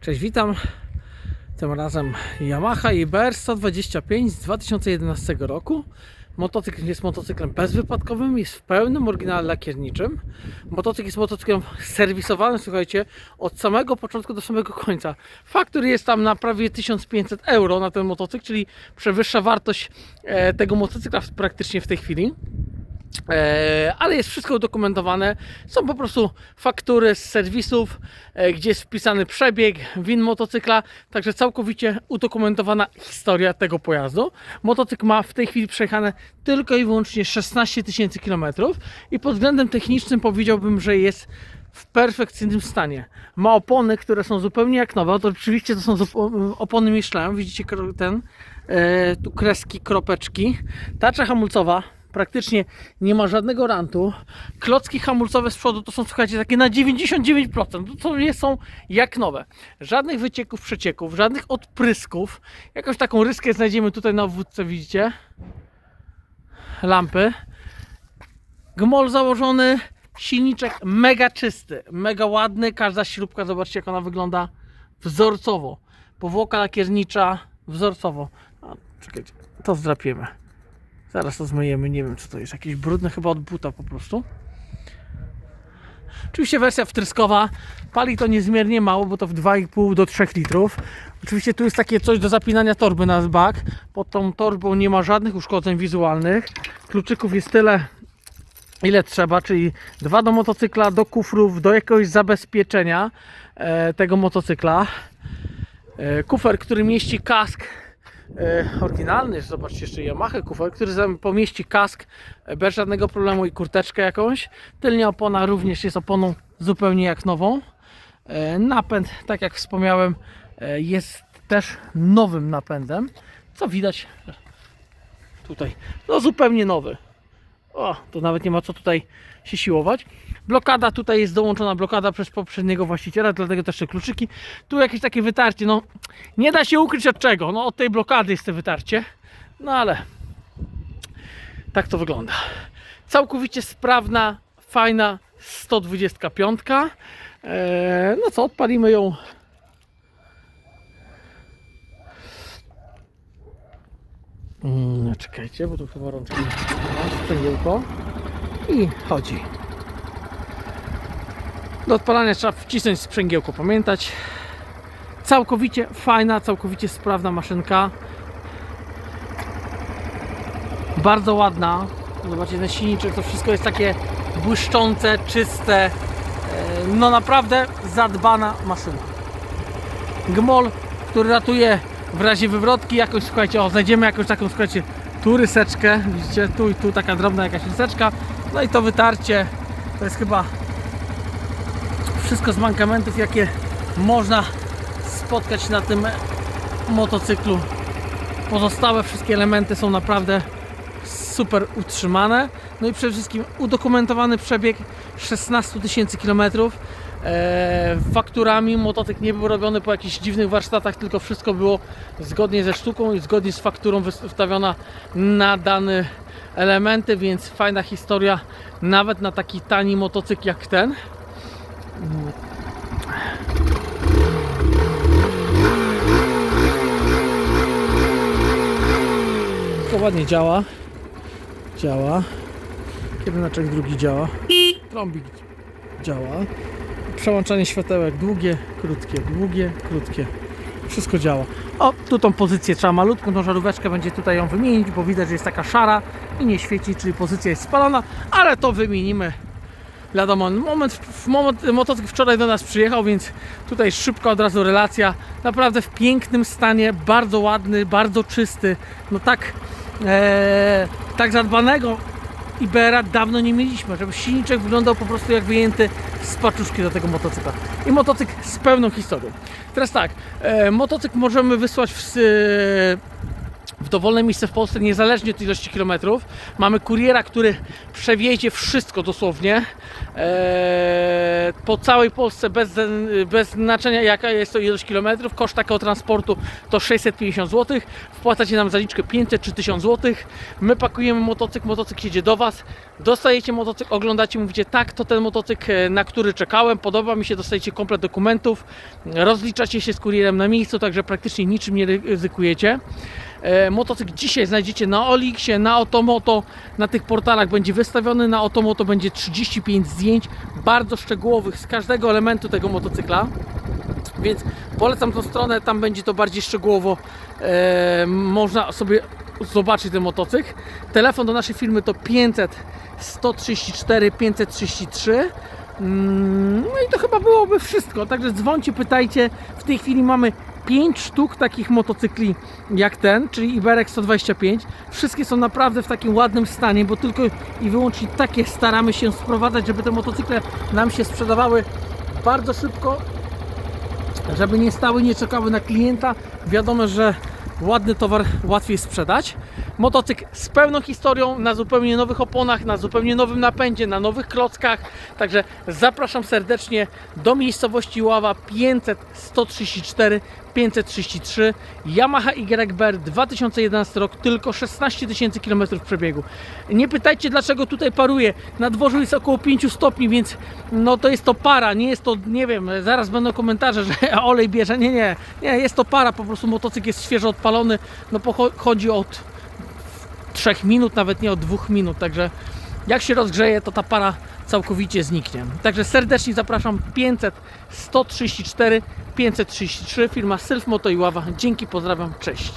Cześć, witam. Tym razem Yamaha IBR 125 z 2011 roku. Motocykl jest motocyklem bezwypadkowym, jest w pełnym oryginale lakierniczym. Motocykl jest motocyklem serwisowanym, słuchajcie, od samego początku do samego końca. Faktur jest tam na prawie 1500 euro na ten motocykl, czyli przewyższa wartość e, tego motocykla praktycznie w tej chwili. E, ale jest wszystko udokumentowane. Są po prostu faktury z serwisów, e, gdzie jest wpisany przebieg, win motocykla, także całkowicie udokumentowana historia tego pojazdu. Motocykl ma w tej chwili przejechane tylko i wyłącznie 16 tysięcy kilometrów i pod względem technicznym powiedziałbym, że jest w perfekcyjnym stanie. Ma opony, które są zupełnie jak nowe. To oczywiście to są opony Michelin. Widzicie ten, e, tu kreski, kropeczki. Tarcza hamulcowa praktycznie nie ma żadnego rantu. Klocki hamulcowe z przodu to są, słuchajcie, takie na 99%. To jest- są jak nowe. Żadnych wycieków, przecieków, żadnych odprysków. Jakąś taką ryskę znajdziemy tutaj na wódce, widzicie? Lampy. Gmol założony, silniczek mega czysty, mega ładny. Każda śrubka, zobaczcie jak ona wygląda wzorcowo. Powłoka lakiernicza wzorcowo. A, czekajcie, to zdrapiemy. Zaraz to zmyjemy, nie wiem co to jest, jakieś brudne chyba od buta po prostu. Oczywiście wersja wtryskowa, pali to niezmiernie mało, bo to w 2,5 do 3 litrów. Oczywiście tu jest takie coś do zapinania torby na bak. Pod tą torbą nie ma żadnych uszkodzeń wizualnych. Kluczyków jest tyle, ile trzeba, czyli dwa do motocykla, do kufrów, do jakiegoś zabezpieczenia e, tego motocykla. E, kufer, który mieści kask oryginalny, zobaczcie jeszcze Yamaha kufer, który pomieści kask e, bez żadnego problemu i kurteczkę jakąś. Tylnia opona również jest oponą zupełnie jak nową. E, napęd, tak jak wspomniałem, e, jest też nowym napędem, co widać tutaj. No zupełnie nowy. O, to nawet nie ma co tutaj się siłować. Blokada tutaj jest dołączona blokada przez poprzedniego właściciela, dlatego też te kluczyki. Tu jakieś takie wytarcie, no nie da się ukryć od czego. No od tej blokady jest to wytarcie. No ale tak to wygląda. Całkowicie sprawna, fajna 125. Eee, no co, odpalimy ją. Mm, czekajcie, bo tu chyba rączki sprzęgiełko i chodzi. Do odpalania trzeba wcisnąć sprzęgiełko, pamiętać. Całkowicie fajna, całkowicie sprawna maszynka. Bardzo ładna. Zobaczcie ten silniczek, to wszystko jest takie błyszczące, czyste. E, No naprawdę zadbana maszyna. Gmol, który ratuje w razie wywrotki jakąś, słuchajcie, o, znajdziemy jakąś taką, słuchajcie, tu ryseczkę, widzicie, tu i tu taka drobna jakaś ryseczka, no i to wytarcie, to jest chyba wszystko z mankamentów, jakie można spotkać na tym motocyklu. Pozostałe wszystkie elementy są naprawdę super utrzymane. No i przede wszystkim udokumentowany przebieg 16 tysięcy kilometrów. Eee, fakturami motocykl nie był robiony po jakichś dziwnych warsztatach, tylko wszystko było zgodnie ze sztuką i zgodnie z fakturą wystawiona na dane elementy, więc fajna historia nawet na taki tani motocykl jak ten. To ładnie działa. Działa. Kierunaczek drugi działa. Trąbik działa. Przełączanie światełek długie, krótkie, długie, krótkie. Wszystko działa. O, tu tą pozycję trzeba malutką, tą żaróweczkę będzie tutaj ją wymienić, bo widać, że jest taka szara i nie świeci, czyli pozycja jest spalona, ale to wymienimy. Wiadomo, moment, moment, motocykl wczoraj do nas przyjechał, więc tutaj szybko od razu relacja. Naprawdę w pięknym stanie, bardzo ładny, bardzo czysty. No tak, e, tak zadbanego Ibera dawno nie mieliśmy, żeby silniczek wyglądał po prostu jak wyjęty z paczuszki do tego motocykla. I motocykl z pełną historią. Teraz tak, e, motocykl możemy wysłać w, w dowolne miejsce w Polsce, niezależnie od ilości kilometrów. Mamy kuriera, który przewiezie wszystko dosłownie eee, po całej Polsce bez, bez znaczenia jaka jest to ilość kilometrów. Koszt takiego transportu to 650 zł. Wpłacacie nam zaliczkę 500 czy 1000 zł. My pakujemy motocykl, motocykl jedzie do Was. Dostajecie motocykl, oglądacie, mówicie tak, to ten motocykl, e, na który czekałem, podoba mi się, dostajecie komplet dokumentów, rozliczacie się z kurierem na miejscu, także praktycznie niczym nie ryzykujecie. E, Motocykl dzisiaj znajdziecie na Olixie, na Otomoto, na tych portalach będzie wystawiony, na Otomoto będzie 35 zdjęć, bardzo szczegółowych z każdego elementu tego motocykla. Więc polecam tą stronę, tam będzie to bardziej szczegółowo. E, można sobie zobaczyć ten motocykl. Telefon do naszej firmy to 500 134 533. Mm, No i to chyba byłoby wszystko. Także dzwońcie, pytajcie. W tej chwili mamy 5 sztuk takich motocykli jak ten, czyli Iberek 125. Wszystkie są naprawdę w takim ładnym stanie, bo tylko i wyłącznie takie staramy się sprowadzać, żeby te motocykle nam się sprzedawały bardzo szybko żeby nie stały, nie czekały na klienta. Wiadomo, że ładny towar łatwiej sprzedać. Motocykl z pełną historią, na zupełnie nowych oponach, na zupełnie nowym napędzie, na nowych klockach. Także zapraszam serdecznie do miejscowości Ława 500 134 533 Yamaha YBR 2011 rok, tylko 16 tysięcy km przebiegu. Nie pytajcie dlaczego tutaj paruje. Na dworzu jest około 5 stopni, więc no to jest to para, nie jest to, nie wiem, zaraz będą komentarze, że olej bierze. Nie, nie, nie, jest to para, po prostu motocykl jest świeżo odpalony. No pochodzi od 3 minut, nawet nie od 2 minut, także jak się rozgrzeje, to ta para całkowicie zniknie. Także serdecznie zapraszam 500 134 533 firma Sylf Moto i Ława. Dzięki, pozdrawiam, cześć.